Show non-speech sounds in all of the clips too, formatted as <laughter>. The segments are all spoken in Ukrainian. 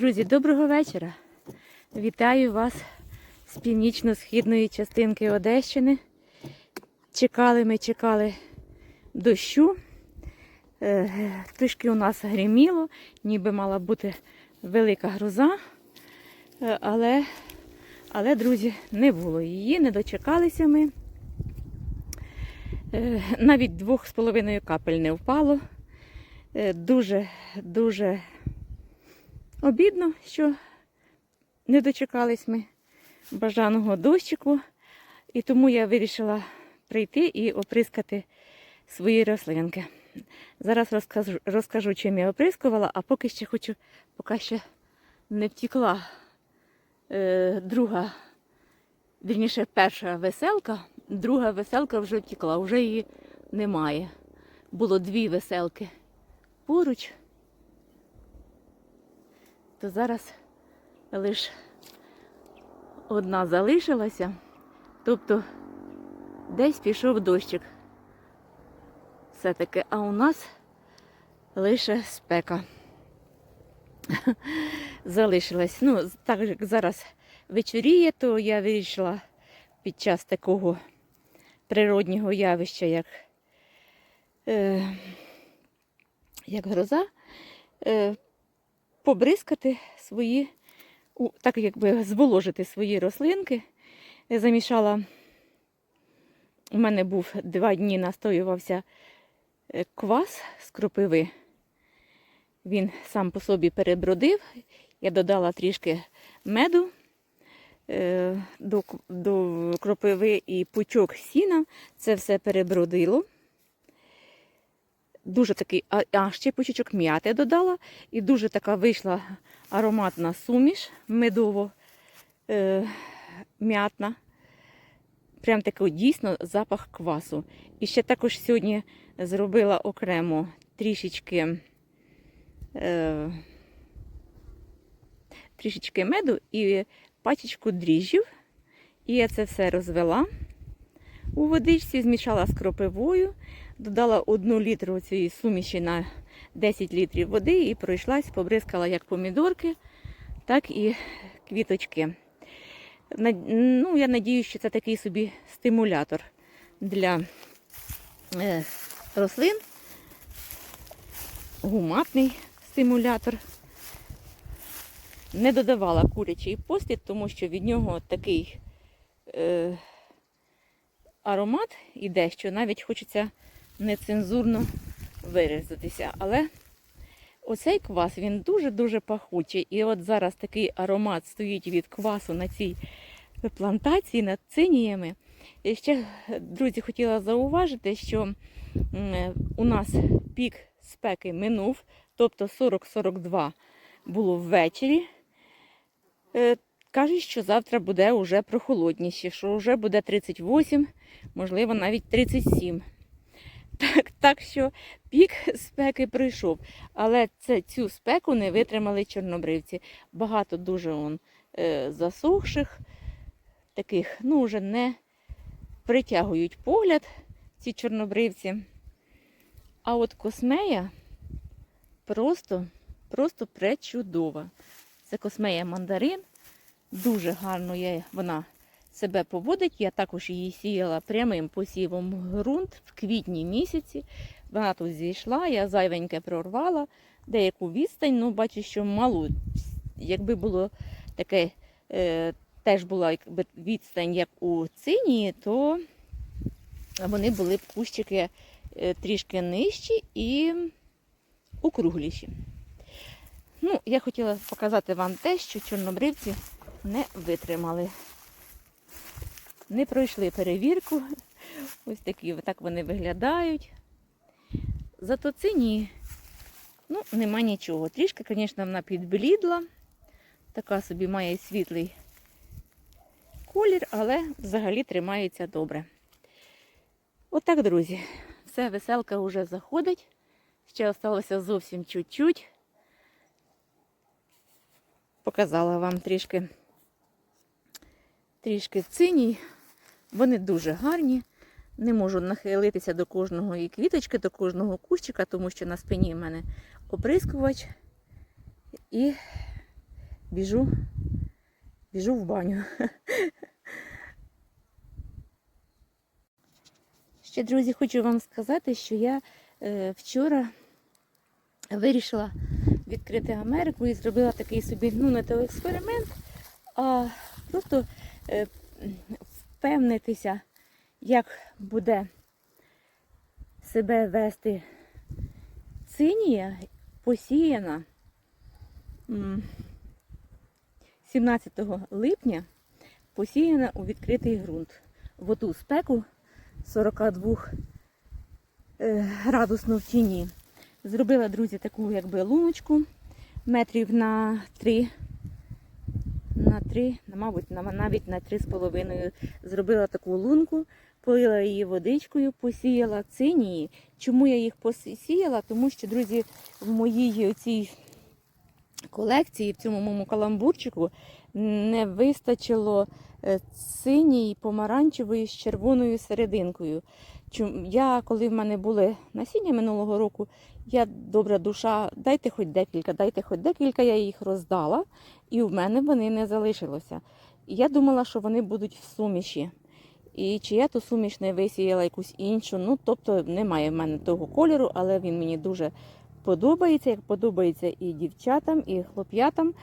Друзі, доброго вечора. Вітаю вас з північно-східної частинки Одещини. Чекали ми, чекали дощу. Е, Трішки у нас гриміло, ніби мала бути велика гроза. Е, Але, але, друзі, не було її, не дочекалися ми. Е, Навіть двох з половиною капель не впало. Е, Дуже, дуже обідно, що не дочекались ми бажаного дощику. І тому я вирішила прийти і оприскати свої рослинки. Зараз розкажу, розкажу чим я оприскувала, а поки ще хочу, поки ще не втікла е, друга, вірніше, перша веселка, друга веселка вже втікла, вже її немає. Було дві веселки поруч, то зараз лише одна залишилася, тобто десь пішов дощик. Все-таки, а у нас лише спека <laughs> залишилась. Ну, так як зараз вечоріє, то я вирішила під час такого природнього явища, як, е, як гроза, е, побризкати свої, так якби зволожити свої рослинки. Замішала, у мене був два дні настоювався е, квас з кропиви. Він сам по собі перебродив. Я додала трішки меду е, до кропиви і пучок сіна. Це все перебродило. Дуже такий, а, ще пучечок м'яти додала. І дуже така вийшла ароматна суміш медово е, м'ятна. Прям такий дійсно запах квасу. І ще також сьогодні зробила окремо трішечки, е, трішечки меду і пачечку дріжджів. І я це все розвела у водичці, змішала з кропивою, додала одну літру цієї суміші на 10 літрів води і пройшлась, побризкала як помідорки, так і квіточки. Ну, я надію, що це такий собі стимулятор для е, рослин. Гуматний стимулятор. Не додавала курячий послід, тому що від нього такий е, аромат іде, що навіть хочеться нецензурно виразитися. Але оцей квас він дуже-дуже пахучий. І от зараз такий аромат стоїть від квасу на цій плантації над циніями. І ще, друзі, хотіла зауважити, що у нас пік спеки минув, тобто 40-42 було ввечері. Е, Кажуть, що завтра буде вже прохолодніше, що вже буде 38, можливо, навіть 37. Так, так що пік спеки прийшов. Але це, цю спеку не витримали чорнобривці. Багато дуже он, е, засохших, таких, ну, вже не притягують погляд ці чорнобривці. А от космея просто, просто пречудова. Це космея мандарин. Дуже гарно є вона себе поводить. Я також її сіяла прямим посівом ґрунт в квітні місяці. Вона тут зійшла, я зайвеньке прорвала, деяку відстань, ну бачу, що малу. Якби було таке, е, теж була якби, відстань, як у цинії, то вони були б кущики е, трішки нижчі і округліші. Ну, я хотіла показати вам те, що чорнобривці не витримали. Не пройшли перевірку. Ось такі так вони виглядають. Зато цині, ну, нема нічого. Трішки, звісно, вона підблідла. Така собі має світлий колір, але взагалі тримається добре. Отак, друзі. Все, веселка вже заходить. Ще залишилося зовсім чуть-чуть. Показала вам трішки, трішки циній. Вони дуже гарні, Не можу нахилитися до кожного квіточки, до кожного кущика, тому що на спині в мене оприскувач і біжу, біжу в баню. <laughs> Ще, друзі, хочу вам сказати, що я е, вчора вирішила відкрити Америку і зробила такий собі, ну, не то експеримент, а просто е, впевнитися, як буде себе вести цинія посіяна 17 липня, посіяна у відкритий ґрунт. В оту спеку 42 е, в тіні. Зробила, друзі, таку якби луночку метрів на 3, на 3, на, мабуть, на, навіть на 3,5. Зробила таку лунку, полила її водичкою, посіяла цинії. Чому я їх посіяла? Тому що, друзі, в моїй цій колекції, в цьому моєму каламбурчику, не вистачило е, синьої помаранчевої з червоною серединкою. Я, коли в мене були насіння минулого року, я добра душа, дайте хоч декілька, дайте хоч декілька, я їх роздала, і в мене вони не залишилося. Я думала, що вони будуть в суміші. І чи я ту суміш не висіяла якусь іншу, ну тобто немає в мене того кольору, але він мені дуже подобається, як подобається і дівчатам, і хлоп'ятам.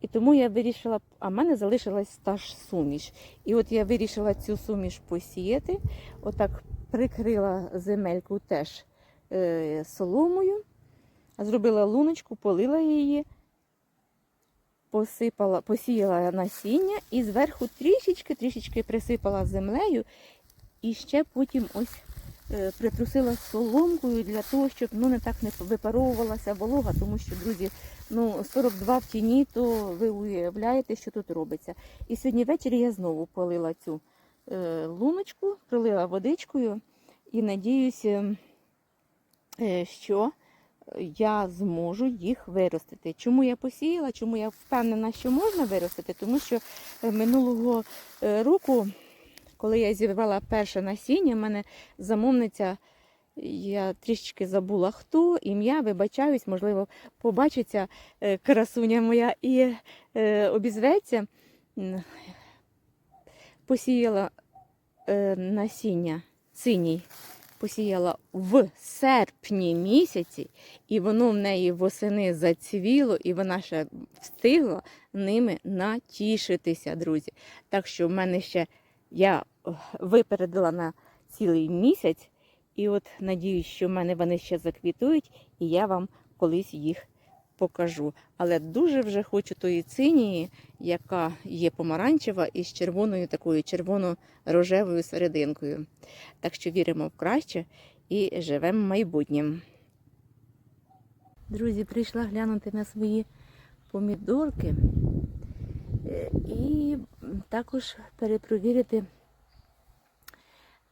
І тому я вирішила, а в мене залишилась та ж суміш. І от я вирішила цю суміш посіяти, отак прикрила земельку теж е, соломою, зробила луночку, полила її, посипала, посіяла насіння і зверху трішечки, трішечки присипала землею і ще потім ось е, притрусила соломкою для того, щоб ну, не так не випаровувалася волога, тому що, друзі, ну 42 в тіні, то ви уявляєте, що тут робиться. І сьогодні ввечері я знову полила цю луночку, пролила водичкою і надіюся, е, що я зможу їх виростити. Чому я посіяла? Чому я впевнена, що можна виростити? Тому що е, минулого е, року, коли я зірвала перше насіння, в мене замовниця, я трішечки забула хто, ім'я, вибачаюсь, можливо, побачиться е, красуня моя і е, обізветься. Посіяла е, насіння синій посіяла в серпні місяці, і воно в неї восени зацвіло, і вона ще встигла ними натішитися, друзі. Так що в мене ще я випередила на цілий місяць, і от надіюсь, що в мене вони ще заквітують, і я вам колись їх покажу. Але дуже вже хочу тої цинії, яка є помаранчева і з червоною такою червоно-рожевою серединкою. Так що віримо в краще і живемо майбутнім. Друзі, прийшла глянути на свої помідорки е, і також перепровірити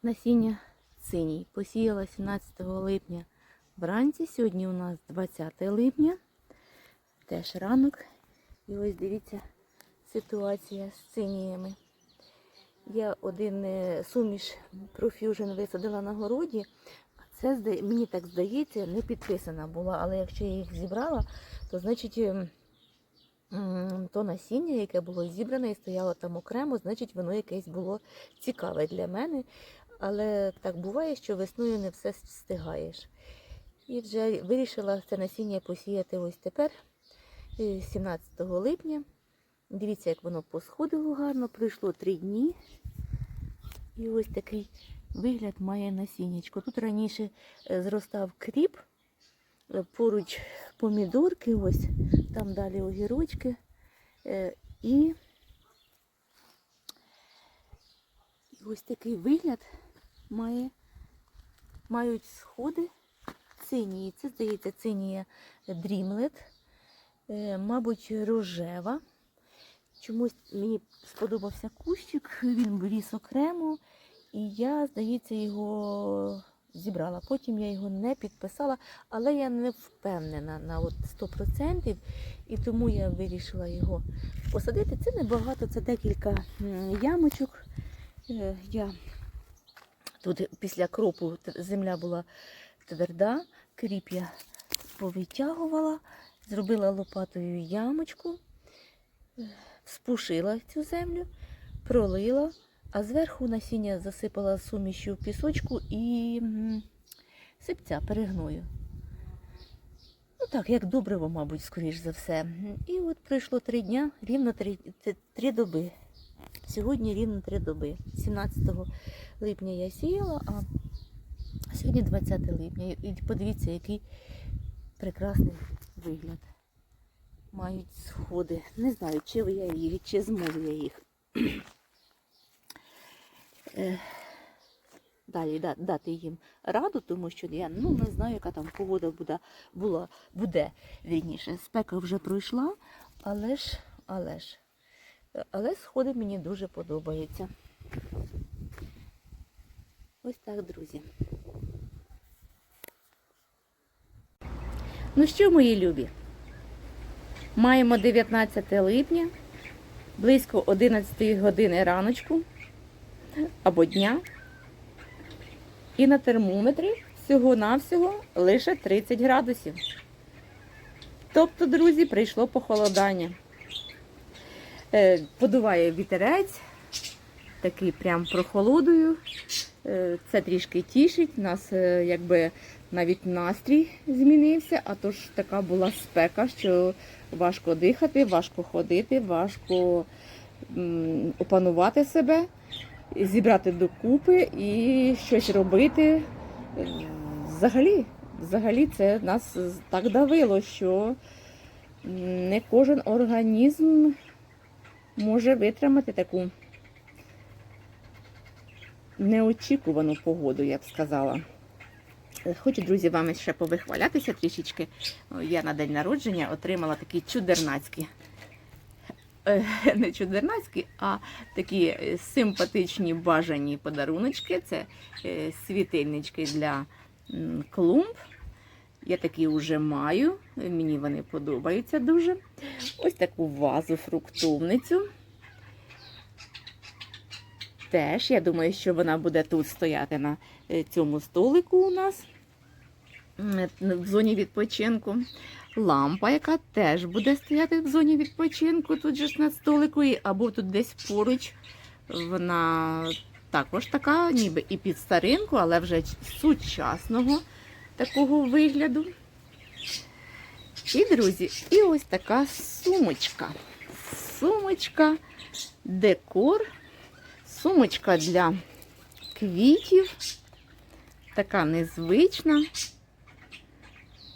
насіння синій. Посіяла 17 липня вранці. Сьогодні у нас 20 липня, теж ранок. І ось дивіться ситуація з циніями. Я один е, суміш Profusion висадила на городі. Це мені так здається, не підписана була, але якщо я їх зібрала, то значить ем, то насіння, яке було зібране і стояло там окремо, значить воно якесь було цікаве для мене. Але так буває, що весною не все встигаєш. І вже вирішила це насіння посіяти ось тепер, е, 17 липня. Дивіться, як воно посходило гарно, пройшло три дні. І ось такий вигляд має насіннячко. Тут раніше е, зростав кріп, е, поруч помідорки, ось там далі огірочки. Е, І, ось такий вигляд має, мають сходи цинії. Це, здається, цинія дрімлет, мабуть, рожева. Чомусь мені сподобався кущик, він ріс окремо, і я, здається, його зібрала. Потім я його не підписала, але я не впевнена на от 100%, і тому я вирішила його посадити. Це небагато, це декілька ямочок. Е, Я Тут після кропу земля була тверда, кріп я повитягувала, зробила лопатою ямочку, спушила цю землю, пролила, а зверху насіння засипала сумішю пісочку і сипця перегною. Ну так, як добриво, мабуть, скоріш за все. І от пройшло три дня, рівно три, три доби. Сьогодні рівно три доби. 17 липня я сіяла, а сьогодні 20 липня. І подивіться, який прекрасний вигляд. Мають сходи. Не знаю, чи я їх, чи зможу я їх. Е, Далі да- дати їм раду, тому що я ну, не знаю, яка там погода буде, була, буде вірніше. Спека вже пройшла, але ж, але ж, але сходи мені дуже подобаються. Ось так, друзі. Ну що, мої любі? Маємо 19 липня, близько 11 години раночку або дня. І на термометрі всього-навсього лише 30 градусів. Тобто, друзі, прийшло похолодання. Е, Подуває вітерець, такий прям прохолодою. Е, Це трішки тішить. Нас е, якби навіть настрій змінився, а то ж така була спека, що важко дихати, важко ходити, важко опанувати себе, зібрати докупи і щось робити. Взагалі, взагалі це нас так давило, що не кожен організм може витримати таку неочікувану погоду, я б сказала. Хочу, друзі, вам ще повихвалятися трішечки. Я на день народження отримала такі чудернацькі. Е, Не чудернацькі, а такі симпатичні бажані подаруночки. Це е, світильнички для клумб. Я такі вже маю, мені вони подобаються дуже. Ось таку вазу фруктовницю. Теж, я думаю, що вона буде тут стояти на цьому столику у нас в зоні відпочинку. Лампа, яка теж буде стояти в зоні відпочинку, тут же ж на столику, або тут десь поруч. Вона також така, ніби і під старинку, але вже сучасного такого вигляду. І, друзі, і ось така сумочка. Сумочка, декор, сумочка для квітів. Така незвична.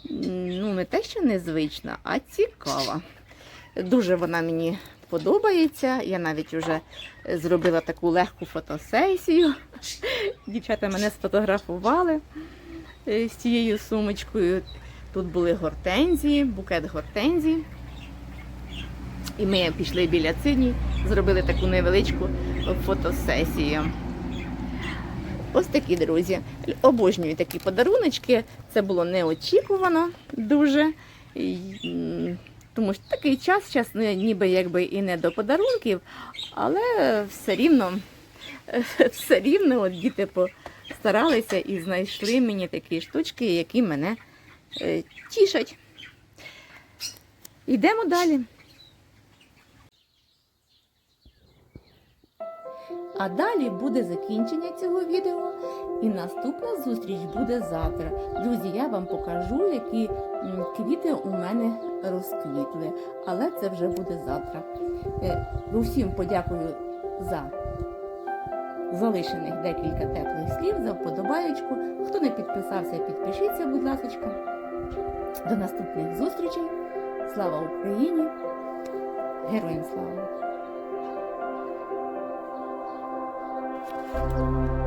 Ну, не те, що незвична, а цікава. Дуже вона мені подобається. Я навіть вже зробила таку легку фотосесію. Дівчата мене сфотографували е, з цією сумочкою. Тут були гортензії, букет гортензій. І ми пішли біля цині, зробили таку невеличку фотосесію. Ось такі друзі. Обожнюю такі подаруночки. Це було неочікувано дуже. Тому що такий час, час ніби якби і не до подарунків, але все рівно, <laughs> все рівно от діти постаралися і знайшли мені такі штучки, які мене е, тішать. Йдемо далі. А далі буде закінчення цього відео, і наступна зустріч буде завтра. Друзі, я вам покажу, які квіти у мене розквітли, але це вже буде завтра. Е, Усім подякую за залишених декілька теплих слів, за вподобаєчку. Хто не підписався, підпишіться, будь ласка. До наступних зустрічей. Слава Україні! Героям слава! Música